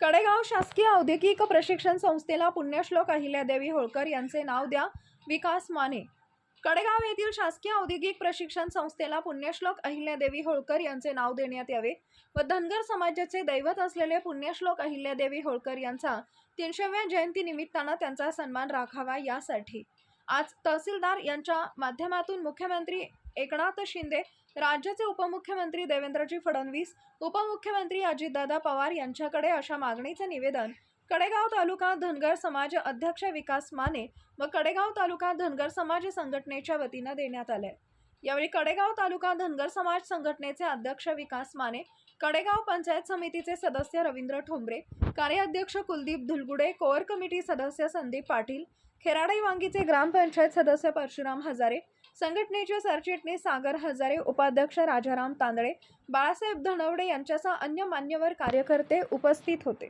कडेगाव शासकीय औद्योगिक प्रशिक्षण संस्थेला पुण्यश्लोक अहिल्यादेवी होळकर यांचे नाव द्या. विकास माने. कडेगाव येथील शासकीय औद्योगिक प्रशिक्षण संस्थेला पुण्यश्लोक अहिल्यादेवी होळकर यांचे नाव देण्यात यावे. व धनगर समाजाचे दैवत असलेले पुण्यश्लोक अहिल्यादेवी होळकर यांचा तीनशेव्या जयंती निमित्तानं त्यांचा सन्मान राखावा यासाठी. आज तहसीलदार यांच्या माध्यमातून मुख्यमंत्री एकनाथ शिंदे राज्याचे उपमुख्यमंत्री देवेंद्रजी फडणवीस उपमुख्यमंत्री अजितदादा पवार यांच्याकडे अशा मागणीचे निवेदन कडेगाव तालुका धनगर समाज अध्यक्ष विकास माने व कडेगाव तालुका धनगर समाज संघटनेच्या वतीनं देण्यात आले यावेळी कडेगाव तालुका धनगर समाज संघटनेचे अध्यक्ष विकास माने कडेगाव पंचायत समितीचे सदस्य रवींद्र ठोंबरे कार्याध्यक्ष कुलदीप धुलगुडे कोअर कमिटी सदस्य संदीप पाटील खेराडे वांगीचे ग्रामपंचायत सदस्य परशुराम हजारे संघटनेचे सरचिटणीस सागर हजारे उपाध्यक्ष राजाराम तांदळे बाळासाहेब धनवडे यांच्यासह अन्य मान्यवर कार्यकर्ते उपस्थित होते.